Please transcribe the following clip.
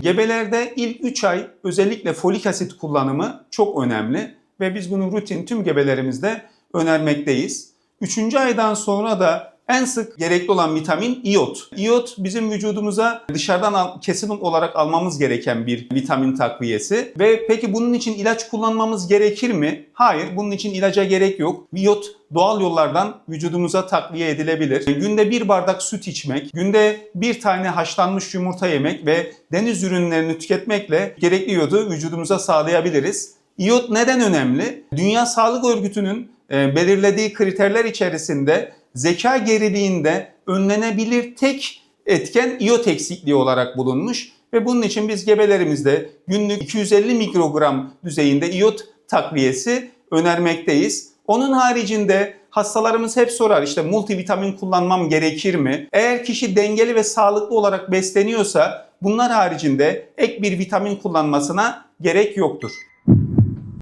Gebelerde ilk 3 ay özellikle folik asit kullanımı çok önemli ve biz bunu rutin tüm gebelerimizde önermekteyiz. 3. aydan sonra da en sık gerekli olan vitamin iyot. İyot bizim vücudumuza dışarıdan al- kesin olarak almamız gereken bir vitamin takviyesi. Ve peki bunun için ilaç kullanmamız gerekir mi? Hayır, bunun için ilaca gerek yok. İyot doğal yollardan vücudumuza takviye edilebilir. Günde bir bardak süt içmek, günde bir tane haşlanmış yumurta yemek ve deniz ürünlerini tüketmekle gerekli iyodu vücudumuza sağlayabiliriz. İyot neden önemli? Dünya Sağlık Örgütü'nün e, belirlediği kriterler içerisinde zeka geriliğinde önlenebilir tek etken iyot eksikliği olarak bulunmuş ve bunun için biz gebelerimizde günlük 250 mikrogram düzeyinde iyot takviyesi önermekteyiz. Onun haricinde hastalarımız hep sorar işte multivitamin kullanmam gerekir mi? Eğer kişi dengeli ve sağlıklı olarak besleniyorsa bunlar haricinde ek bir vitamin kullanmasına gerek yoktur.